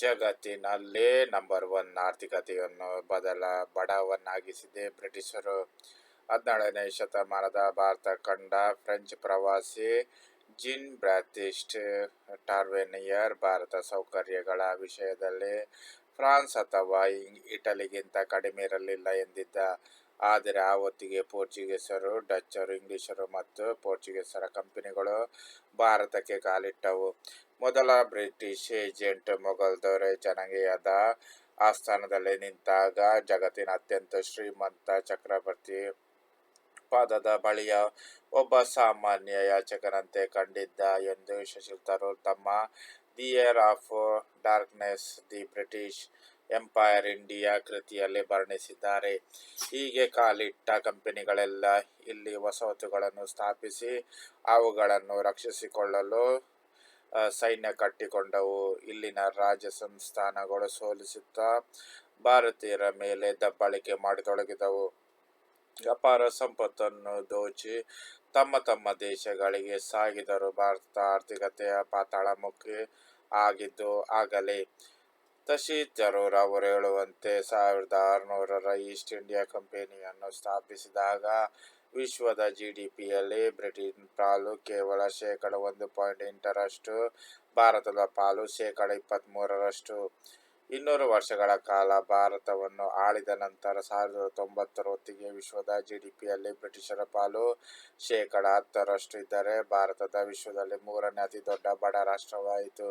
ಜಗತ್ತಿನಲ್ಲಿ number one ಆರ್ಥಿಕತೆಯನ್ನು ಬದಲ ಬಡವನ್ನಾಗಿಸಿದೆ. ಬ್ರಿಟಿಷರು ಹದಿನೇಳನೇ ಶತಮಾನದ ಭಾರತ ಕಂಡ ಫ್ರೆಂಚ್ ಪ್ರವಾಸಿ ಜಿನ್ ಬ್ರಾತಿಸ್ಟ್ ಟಾರ್ವೆನಿಯರ್ ಭಾರತ ಸೌಕರ್ಯಗಳ ವಿಷಯದಲ್ಲಿ ಫ್ರಾನ್ಸ್ ಅಥವಾ ಇಟಲಿಗಿಂತ ಕಡಿಮೆ ಇರಲಿಲ್ಲ ಎಂದಿದ್ದ. ಆದರೆ ಆ ಹೊತ್ತಿಗೆ ಪೋರ್ಚುಗೀಸರು, ಡಚ್ಚರು, ಇಂಗ್ಲಿಷರು ಮತ್ತು ಪೋರ್ಚುಗೀಸರ ಕಂಪನಿಗಳು ಭಾರತಕ್ಕೆ ಕಾಲಿಟ್ಟವು. ಮೊದಲ ಬ್ರಿಟಿಷ್ ಏಜೆಂಟ್ ಮೊಘಲ್ ದೊರೆ ಜನಾಂಗೀಯದ ಆಸ್ಥಾನದಲ್ಲಿ ನಿಂತಾಗ ಜಗತ್ತಿನ ಅತ್ಯಂತ ಶ್ರೀಮಂತ ಚಕ್ರವರ್ತಿ ಪಾದದ ಬಳಿಯ ಒಬ್ಬ ಸಾಮಾನ್ಯ ಯಾಚಕನಂತೆ ಕಂಡಿದ್ದ ಎಂದು ಶಶಿಲ್ತರು ತಮ್ಮ the era of darkness the British empire India ಕೃತಿಯಲ್ಲಿ ವರ್ಣಿಸಿದ್ದಾರೆ. ಹೀಗೆ ಕಾಲಿಟ್ಟ ಕಂಪನಿಗಳೆಲ್ಲ ಇಲ್ಲಿ ವಸಾಹತುಗಳನ್ನು ಸ್ಥಾಪಿಸಿ ಅವುಗಳನ್ನು ರಕ್ಷಿಸಿಕೊಳ್ಳಲು ಸೈನ್ಯ ಕಟ್ಟಿಕೊಂಡವು. ಇಲ್ಲಿನ ರಾಜ ಸಂಸ್ಥಾನಗಳು ಸೋಲಿಸುತ್ತಾ ಭಾರತೀಯರ ಮೇಲೆ ದಬ್ಬಾಳಿಕೆ ಮಾಡತೊಡಗಿದವು. ಅಪಾರ ಸಂಪತ್ತನ್ನು ದೋಚಿ ತಮ್ಮ ತಮ್ಮ ದೇಶಗಳಿಗೆ ಸಾಗಿದರು. ಭಾರತದ ಆರ್ಥಿಕತೆಯ ಪಾತಾಳಮುಖಿ ಆಗಿದ್ದು, ಆಗಲೇ ತಶೀದ್ ಜರೂರ್ ಅವರು ಹೇಳುವಂತೆ ಸಾವಿರದ ಆರುನೂರರ ಈಸ್ಟ್ ಇಂಡಿಯಾ ಕಂಪನಿಯನ್ನು ಸ್ಥಾಪಿಸಿದಾಗ ವಿಶ್ವದ ಜಿ ಡಿ ಪಿಯಲ್ಲಿ ಬ್ರಿಟನ್ ಪಾಲು ಕೇವಲ ಶೇಕಡ ಒಂದು ಪಾಯಿಂಟ್ ಎಂಟರಷ್ಟು, ಭಾರತದ ಪಾಲು ಶೇಕಡ ಇಪ್ಪತ್ತ್ಮೂರರಷ್ಟು ಇನ್ನೂರು ವರ್ಷಗಳ ಕಾಲ ಭಾರತವನ್ನು ಆಳಿದ ನಂತರ ಸಾವಿರದ ತೊಂಬತ್ತರ ಹೊತ್ತಿಗೆ ವಿಶ್ವದ ಜಿ ಡಿ ಪಿಯಲ್ಲಿ ಬ್ರಿಟಿಷರ ಪಾಲು ಶೇಕಡ ಹತ್ತರಷ್ಟು ಇದ್ದರೆ ಭಾರತದ ವಿಶ್ವದಲ್ಲಿ ಮೂರನೇ ಅತಿ ದೊಡ್ಡ ಬಡ ರಾಷ್ಟ್ರವಾಯಿತು.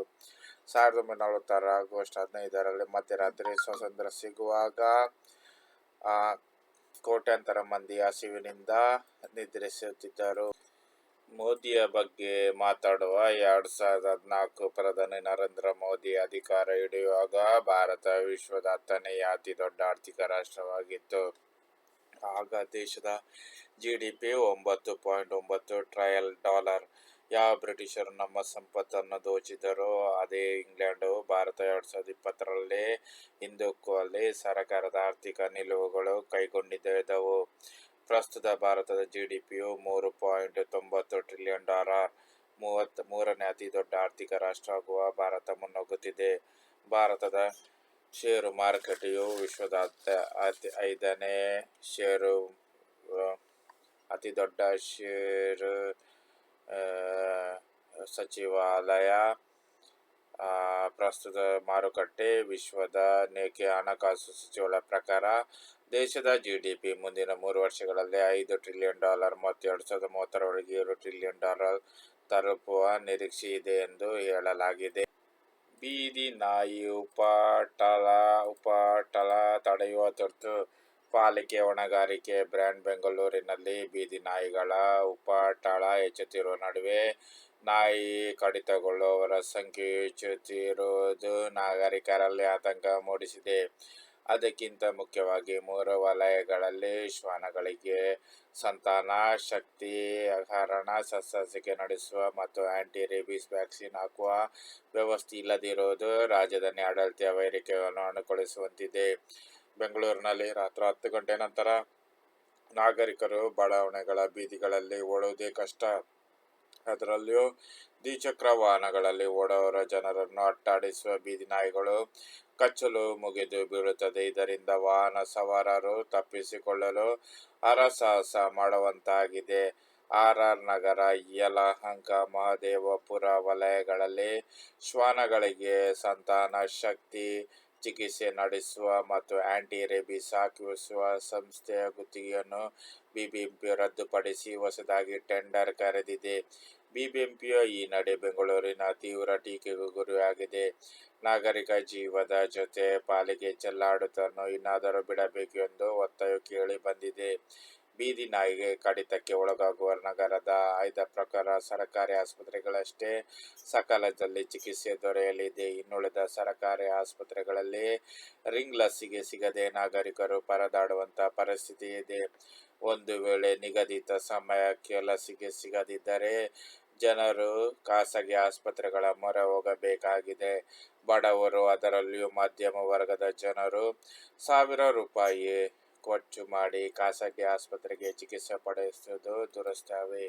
ಸಾವಿರದ ಒಂಬೈನೂರ ನಲವತ್ತರ ಆಗಸ್ಟ್ ಹದಿನೈದರಲ್ಲಿ ಮಧ್ಯರಾತ್ರಿ ಸ್ವಾತಂತ್ರ್ಯ ಸಿಗುವಾಗ ಕೋಟ್ಯಾಂತರ ಮಂದಿ ಹಸಿವಿನಿಂದ ನಿದ್ರಿಸುತ್ತಿದ್ದರು. ಮೋದಿಯ ಬಗ್ಗೆ ಮಾತಾಡುವ ಎರಡು ಸಾವಿರದ ಹದಿನಾಲ್ಕು ಪ್ರಧಾನಿ ನರೇಂದ್ರ ಮೋದಿ ಅಧಿಕಾರ ಹಿಡಿಯುವಾಗ ಭಾರತ ವಿಶ್ವದ ಹತ್ತನೆಯ ಅತಿ ದೊಡ್ಡ ಆರ್ಥಿಕ ರಾಷ್ಟ್ರವಾಗಿತ್ತು. ಆಗ ದೇಶದ ಜಿ ಡಿ ಪಿ ಒಂಬತ್ತು ಪಾಯಿಂಟ್ ಒಂಬತ್ತು ಟ್ರಯಲ್ ಡಾಲರ್ ಯಾವ ಬ್ರಿಟಿಷರು ನಮ್ಮ ಸಂಪತ್ತನ್ನು ದೋಚಿದರೋ, ಅದೇ ಇಂಗ್ಲೆಂಡು ಭಾರತ ಎರಡು ಸಾವಿರದ ಇಪ್ಪತ್ತರಲ್ಲಿ ಹಿಂದಕ್ಕೂ ಸರ್ಕಾರದ ಆರ್ಥಿಕ ನಿಲುವುಗಳು ಕೈಗೊಂಡಿದ್ದವು. ಪ್ರಸ್ತುತ ಭಾರತದ ಜಿ ಡಿ ಪಿಯು ಮೂರು ಪಾಯಿಂಟ್ ತೊಂಬತ್ತು ಟ್ರಿಲಿಯನ್ ಡಾಲರ್, ಮೂವತ್ತ್ ಮೂರನೇ ಅತಿ ದೊಡ್ಡ ಆರ್ಥಿಕ ರಾಷ್ಟ್ರ ಆಗುವ ಭಾರತ ಮುನ್ನುಗ್ಗುತ್ತಿದೆ. ಭಾರತದ ಷೇರು ಮಾರುಕಟ್ಟೆಯು ವಿಶ್ವದ ಅತಿ ಐದನೇ ಷೇರು ಅತಿ ದೊಡ್ಡ ಷೇರು ಸಚಿವಾಲಯ ಪ್ರಸ್ತುತ ಮಾರುಕಟ್ಟೆ, ವಿಶ್ವದ ನೇಕೆ ಹಣಕಾಸು ಸಚಿವರ ಪ್ರಕಾರ ದೇಶದ ಜಿ ಡಿ ಪಿ ಮುಂದಿನ ಮೂರು ವರ್ಷಗಳಲ್ಲಿ ಐದು ಟ್ರಿಲಿಯನ್ ಡಾಲರ್ ಮತ್ತು ಎರಡು ಸಾವಿರದ ಮೂವತ್ತರವರೆಗೆ ಏಳು ಟ್ರಿಲಿಯನ್ ಡಾಲರ್ ತಲುಪುವ ನಿರೀಕ್ಷೆ ಇದೆ ಎಂದು ಹೇಳಲಾಗಿದೆ. ಬೀದಿ ನಾಯಿ ಉಪಟಳ ಉಪಟಳ ತಡೆಯುವ ತುರ್ತು ಪಾಲಿಕೆ ಹೊಣೆಗಾರಿಕೆ ಬ್ರ್ಯಾಂಡ್ ಬೆಂಗಳೂರಿನಲ್ಲಿ ಬೀದಿ ನಾಯಿಗಳ ಉಪಟಳ ಹೆಚ್ಚುತ್ತಿರುವ ನಡುವೆ ನಾಯಿ ಕಡಿತಗೊಳ್ಳುವವರ ಸಂಖ್ಯೆ ಹೆಚ್ಚುತ್ತಿರುವುದು ನಾಗರಿಕರಲ್ಲಿ ಆತಂಕ ಮೂಡಿಸಿದೆ. ಅದಕ್ಕಿಂತ ಮುಖ್ಯವಾಗಿ ಮೂರು ವಲಯಗಳಲ್ಲಿ ಶ್ವಾನಗಳಿಗೆ ಸಂತಾನ ಶಕ್ತಿ, ಹರಣ ಸಸ್ಯಸಿಕೆ ನಡೆಸುವ ಮತ್ತು ಆಂಟಿ ರೇಬಿಸ್ ವ್ಯಾಕ್ಸಿನ್ ಹಾಕುವ ವ್ಯವಸ್ಥೆ ಇಲ್ಲದಿರುವುದು ರಾಜಧಾನಿ ಆಡಳಿತ ವೈರಿಕೆಯನ್ನು ಅನುಕೂಲಿಸುವಂತಿದೆ. ಬೆಂಗಳೂರಿನಲ್ಲಿ ರಾತ್ರಿ ಹತ್ತು ಗಂಟೆ ನಂತರ ನಾಗರಿಕರು ಬಡಾವಣೆಗಳ ಬೀದಿಗಳಲ್ಲಿ ಓಡುವುದೇ ಕಷ್ಟ. ಅದರಲ್ಲಿಯೂ ದ್ವಿಚಕ್ರ ವಾಹನಗಳಲ್ಲಿ ಓಡೋರ ಜನರನ್ನು ಅಟ್ಟಾಡಿಸುವ ಬೀದಿ ನಾಯಿಗಳು ಕಚ್ಚಲು ಮುಗಿದು ಬೀಳುತ್ತದೆ. ಇದರಿಂದ ವಾಹನ ಸವಾರರು ತಪ್ಪಿಸಿಕೊಳ್ಳಲು ಹರಸಾಹಸ ಮಾಡುವಂತಾಗಿದೆ. ಆರ್ ಆರ್ ನಗರ, ಯಲಹಂಕ, ಮಹದೇವಪುರ ವಲಯಗಳಲ್ಲಿ ಶ್ವಾನಗಳಿಗೆ ಸಂತಾನ ಶಕ್ತಿ ಚಿಕಿತ್ಸೆ ನಡೆಸುವ ಮತ್ತು ಆಂಟಿ ರೇಬಿಸ್ ಹಾಕಿಸುವ ಸಂಸ್ಥೆಯ ಗುತ್ತಿಗೆಯನ್ನು ಬಿಬಿಎಂಪಿ ರದ್ದುಪಡಿಸಿ ಹೊಸದಾಗಿ ಟೆಂಡರ್ ಕರೆದಿದೆ. ಬಿಬಿಎಂಪಿಯ ಈ ನಡೆ ಬೆಂಗಳೂರಿನ ತೀವ್ರ ಟೀಕೆಗೂ ಗುರಿಯಾಗಿದೆ. ನಾಗರಿಕ ಜೀವದ ಜೊತೆ ಪಾಲಿಗೆ ಚೆಲ್ಲಾಡುತ್ತನ್ನು ಇನ್ನಾದರೂ ಬಿಡಬೇಕು ಎಂದು ಒತ್ತಾಯ ಕೇಳಿ ಬಂದಿದೆ. ಬೀದಿ ನಾಯಿಗೆ ಕಡಿತಕ್ಕೆ ಒಳಗಾಗುವ ನಗರದ ಆಯ್ದ ಪ್ರಕಾರ ಸರ್ಕಾರಿ ಆಸ್ಪತ್ರೆಗಳಷ್ಟೇ ಸಕಾಲದಲ್ಲಿ ಚಿಕಿತ್ಸೆ ದೊರೆಯಲಿದೆ. ಇನ್ನುಳಿದ ಸರ್ಕಾರಿ ಆಸ್ಪತ್ರೆಗಳಲ್ಲಿ ರಿಂಗ್ ಲಸಿಗೆ ಸಿಗದೆ ನಾಗರಿಕರು ಪರದಾಡುವಂಥ ಪರಿಸ್ಥಿತಿ ಇದೆ. ಒಂದು ವೇಳೆ ನಿಗದಿತ ಸಮಯಕ್ಕೆ ಲಸಿಕೆ ಸಿಗದಿದ್ದರೆ ಜನರು ಖಾಸಗಿ ಆಸ್ಪತ್ರೆಗಳ ಮೊರೆ ಹೋಗಬೇಕಾಗಿದೆ. ಬಡವರು ಅದರಲ್ಲಿಯೂ ಮಧ್ಯಮ ವರ್ಗದ ಜನರು ಸಾವಿರ ರೂಪಾಯಿ ಖರ್ಚು ಮಾಡಿ ಖಾಸಗಿ ಆಸ್ಪತ್ರೆಗೆ ಚಿಕಿತ್ಸೆ ಪಡೆಸುವುದು ದುರಸ್ಥವೇ